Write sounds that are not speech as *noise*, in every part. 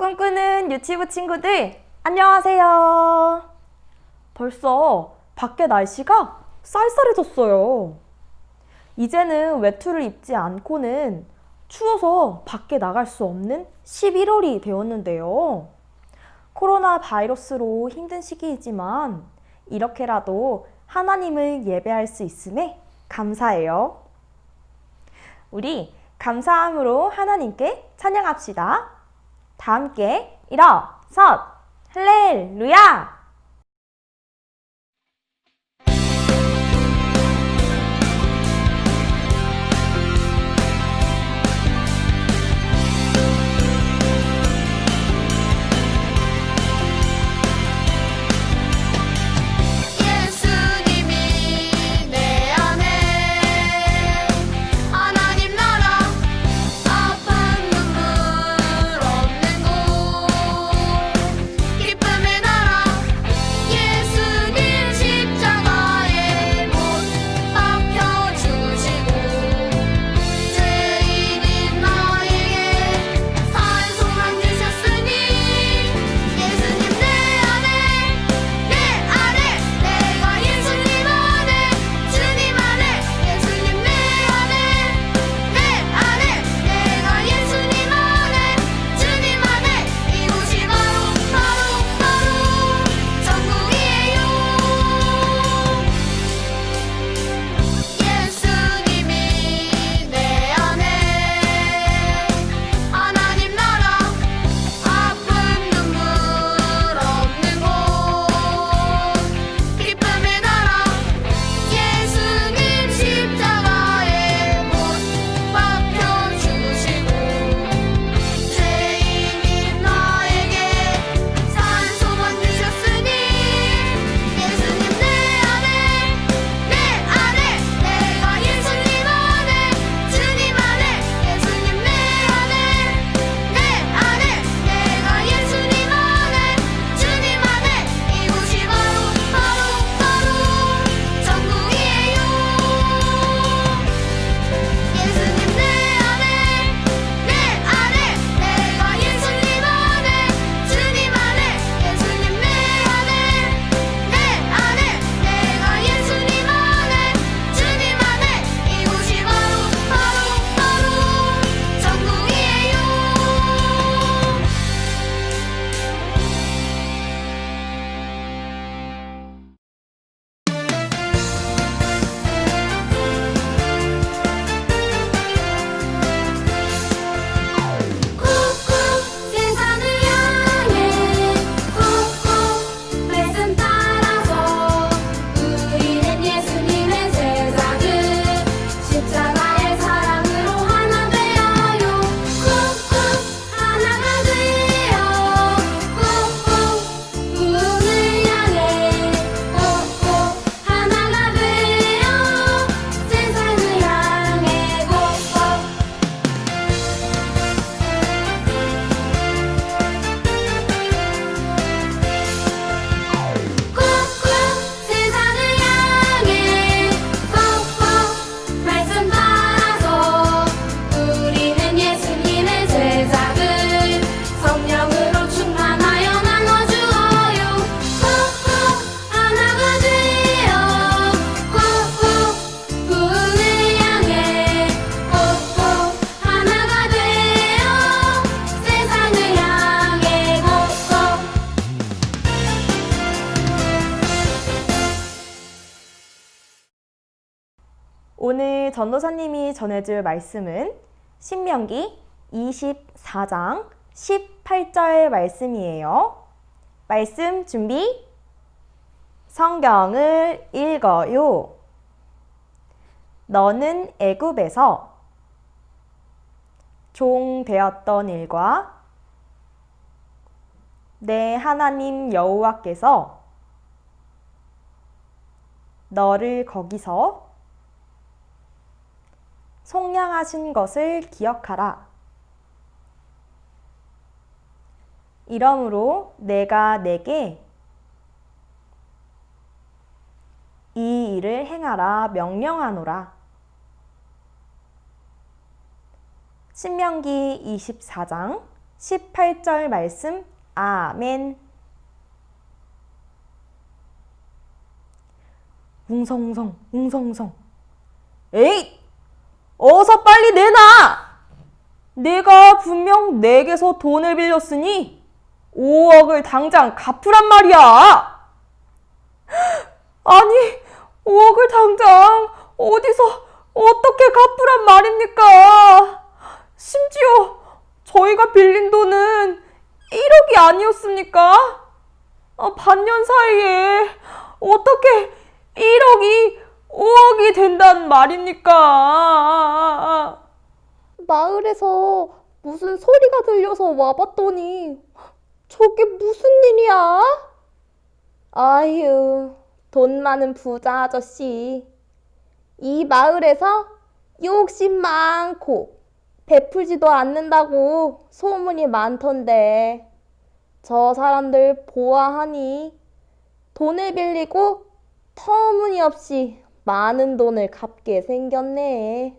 꿈꾸는 유치부 친구들, 안녕하세요. 벌써 밖에 날씨가 쌀쌀해졌어요. 이제는 외투를 입지 않고는 추워서 밖에 나갈 수 없는 11월이 되었는데요. 코로나 바이러스로 힘든 시기이지만 이렇게라도 하나님을 예배할 수 있음에 감사해요. 우리 감사함으로 하나님께 찬양합시다. 다 함께 일어서 할렐루야! 전도사님이 전해줄 말씀은 신명기 24장 18절 말씀이에요. 말씀 준비. 성경을 읽어요. 너는 애굽에서 종 되었던 일과 내 하나님 여호와께서 너를 거기서 속량하신 것을 기억하라. 이러므로 내가 내게 이 일을 행하라 명령하노라. 신명기 24장 18절 말씀 아멘. 웅성웅성 웅성웅성 에이! 어서 빨리 내놔! 내가 분명 내게서 돈을 빌렸으니 5억을 당장 갚으란 말이야! 아니, 5억을 당장 어디서 어떻게 갚으란 말입니까? 심지어 저희가 빌린 돈은 1억이 아니었습니까? 아, 반년 사이에 어떻게 1억이 5억이 된단 말입니까? 마을에서 무슨 소리가 들려서 와봤더니 저게 무슨 일이야? 아휴, 돈 많은 부자 아저씨. 이 마을에서 욕심 많고 베풀지도 않는다고 소문이 많던데 저 사람들 보아하니 돈을 빌리고 터무니없이 많은 돈을 갚게 생겼네.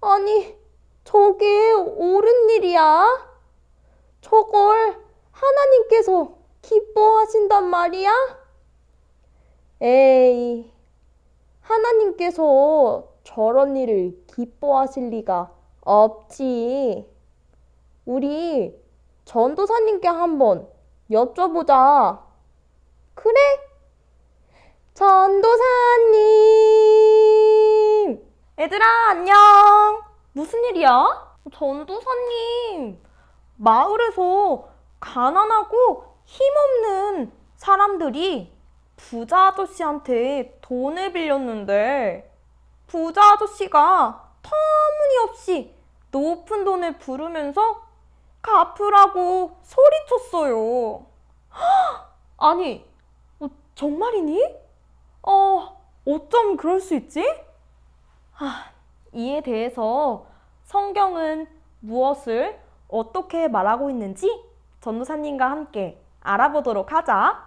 아니, 저게 옳은 일이야? 저걸 하나님께서 기뻐하신단 말이야? 에이, 하나님께서 저런 일을 기뻐하실 리가 없지. 우리 전도사님께 한번 여쭤보자. 그래? 전도사님! 얘들아, 안녕! 무슨 일이야? 전도사님, 마을에서 가난하고 힘없는 사람들이 부자 아저씨한테 돈을 빌렸는데, 부자 아저씨가 터무니없이 높은 돈을 부르면서 갚으라고 소리쳤어요. 헉! *gasps* 아니, 어, 정말이니? 어, 어쩜 그럴 수 있지? 아, 이에 대해서 성경은 무엇을 어떻게 말하고 있는지 전도사님과 함께 알아보도록 하자.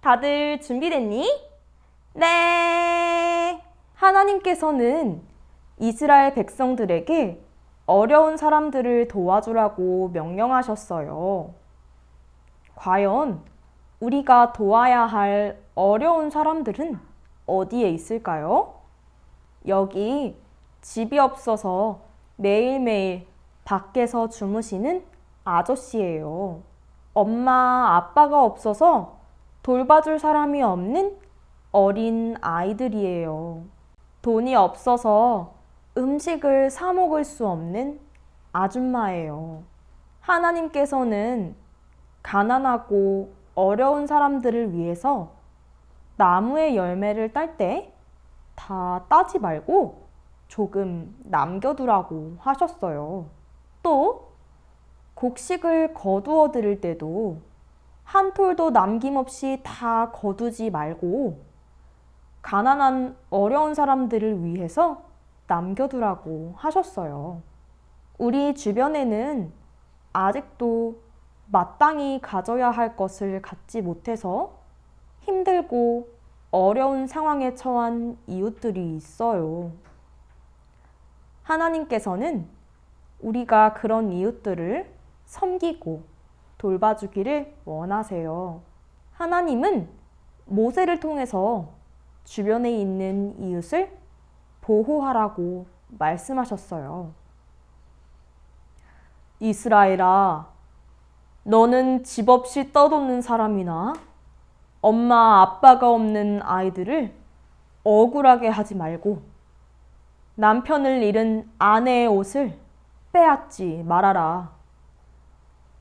다들 준비됐니? 네. 하나님께서는 이스라엘 백성들에게 어려운 사람들을 도와주라고 명령하셨어요. 과연 우리가 도와야 할 어려운 사람들은 어디에 있을까요? 여기 집이 없어서 매일매일 밖에서 주무시는 아저씨예요. 엄마, 아빠가 없어서 돌봐줄 사람이 없는 어린 아이들이에요. 돈이 없어서 음식을 사 먹을 수 없는 아줌마예요. 하나님께서는 가난하고 어려운 사람들을 위해서 나무의 열매를 딸 때 다 따지 말고 조금 남겨두라고 하셨어요. 또 곡식을 거두어 들을 때도 한 톨도 남김없이 다 거두지 말고 가난한 어려운 사람들을 위해서 남겨두라고 하셨어요. 우리 주변에는 아직도 마땅히 가져야 할 것을 갖지 못해서 힘들고 어려운 상황에 처한 이웃들이 있어요. 하나님께서는 우리가 그런 이웃들을 섬기고 돌봐주기를 원하세요. 하나님은 모세를 통해서 주변에 있는 이웃을 보호하라고 말씀하셨어요. 이스라엘아, 너는 집 없이 떠도는 사람이나 엄마, 아빠가 없는 아이들을 억울하게 하지 말고 남편을 잃은 아내의 옷을 빼앗지 말아라.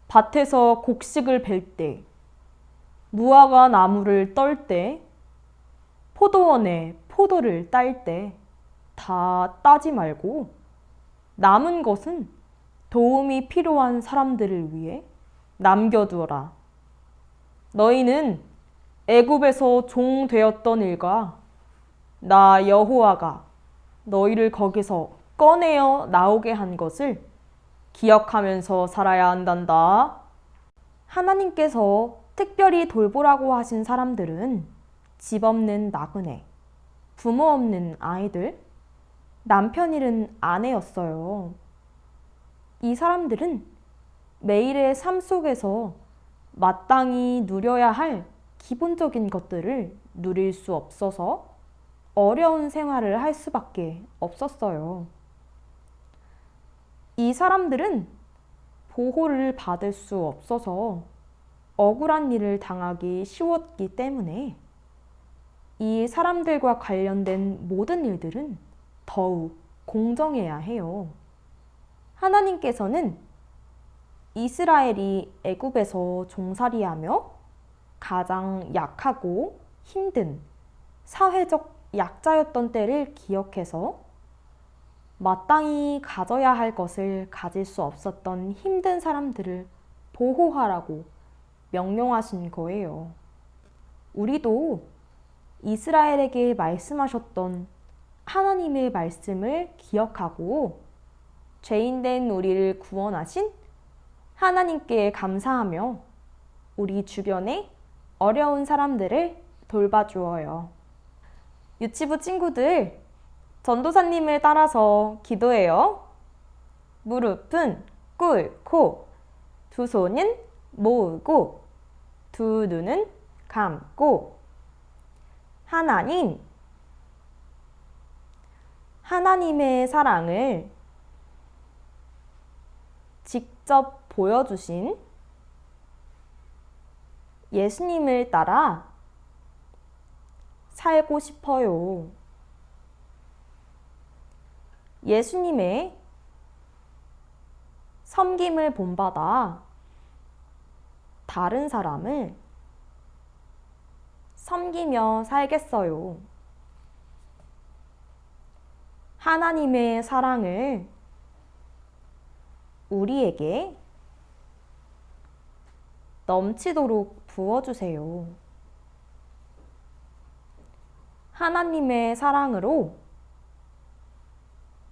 밭에서 곡식을 벨 때, 무화과 나무를 떨 때, 포도원에 포도를 딸 때 다 따지 말고 남은 것은 도움이 필요한 사람들을 위해 남겨두어라. 너희는 애굽에서 종 되었던 일과 나 여호와가 너희를 거기서 꺼내어 나오게 한 것을 기억하면서 살아야 한단다. 하나님께서 특별히 돌보라고 하신 사람들은 집 없는 나그네, 부모 없는 아이들, 남편 잃은 아내였어요. 이 사람들은 매일의 삶 속에서 마땅히 누려야 할 기본적인 것들을 누릴 수 없어서 어려운 생활을 할 수밖에 없었어요. 이 사람들은 보호를 받을 수 없어서 억울한 일을 당하기 쉬웠기 때문에 이 사람들과 관련된 모든 일들은 더욱 공정해야 해요. 하나님께서는 이스라엘이 애굽에서 종살이하며 가장 약하고 힘든 사회적 약자였던 때를 기억해서 마땅히 가져야 할 것을 가질 수 없었던 힘든 사람들을 보호하라고 명령하신 거예요. 우리도 이스라엘에게 말씀하셨던 하나님의 말씀을 기억하고 죄인된 우리를 구원하신 하나님께 감사하며 우리 주변에 어려운 사람들을 돌봐주어요. 유치부 친구들, 전도사님을 따라서 기도해요. 무릎은 꿇고, 두 손은 모으고, 두 눈은 감고, 하나님, 하나님의 사랑을 직접 보여주신 예수님을 따라 살고 싶어요. 예수님의 섬김을 본받아 다른 사람을 섬기며 살겠어요. 하나님의 사랑을 우리에게 넘치도록 부어주세요. 하나님의 사랑으로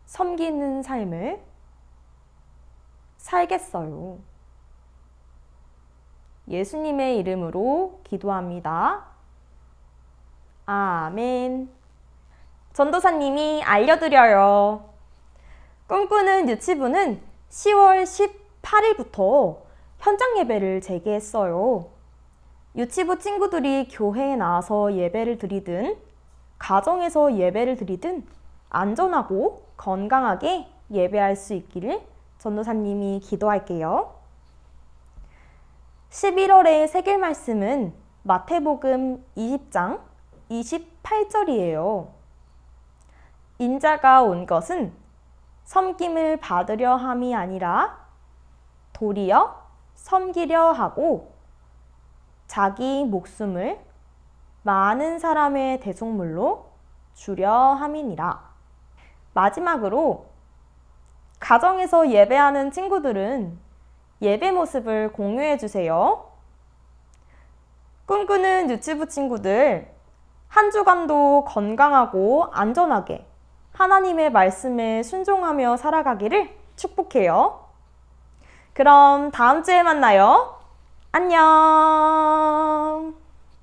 섬기는 삶을 살겠어요. 예수님의 이름으로 기도합니다. 아멘. 전도사님이 알려드려요. 꿈꾸는 유치부는 10월 18일부터 현장 예배를 재개했어요. 유치부 친구들이 교회에 나와서 예배를 드리든 가정에서 예배를 드리든 안전하고 건강하게 예배할 수 있기를 전도사님이 기도할게요. 11월의 세계 말씀은 마태복음 20장 28절이에요. 인자가 온 것은 섬김을 받으려 함이 아니라 도리어 섬기려 하고 자기 목숨을 많은 사람의 대속물로 주려 함이니라. 마지막으로 가정에서 예배하는 친구들은 예배 모습을 공유해 주세요. 꿈꾸는 유치부 친구들 한 주간도 건강하고 안전하게 하나님의 말씀에 순종하며 살아가기를 축복해요. 그럼 다음 주에 만나요. 안녕.